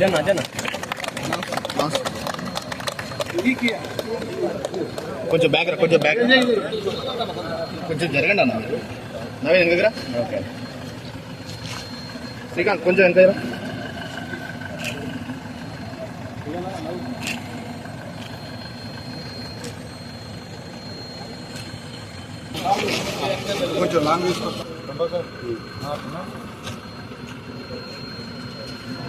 జన జన కొంచెం బ్యాక్ రా, కొంచెం బ్యాక్ కొంచెం జరగండి అన్న మీరు. నవీన్ వెనక రా. ఓకే. శ్రీకాంత్ కొంచెం వెనక రా. కొంచెం లాంగ్ తీసుకో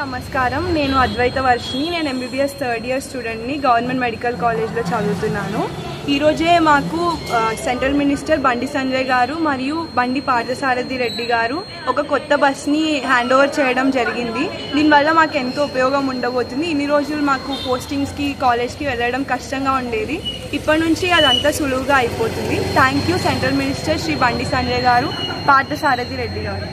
నమస్కారం. నేను అద్వైత వర్షిని నేను ఎంబీబీఎస్ థర్డ్ ఇయర్ స్టూడెంట్ని గవర్నమెంట్ మెడికల్ కాలేజ్లో చదువుతున్నాను. ఈరోజే మాకు సెంట్రల్ మినిస్టర్ బండి సంజయ్ గారు మరియు బండి పార్థసారథి రెడ్డి గారు ఒక కొత్త బస్ని హ్యాండ్ ఓవర్ చేయడం జరిగింది. దీనివల్ల మాకు ఎంతో ఉపయోగం ఉండబోతుంది. ఇన్ని రోజులు మాకు పోస్టింగ్స్కి కాలేజ్కి వెళ్ళడం కష్టంగా ఉండేది. ఇప్పటి నుంచి అదంతా సులువుగా అయిపోతుంది. Thank you central minister Shri Bandi Sanjay garu Parthasarathi Reddy గారు.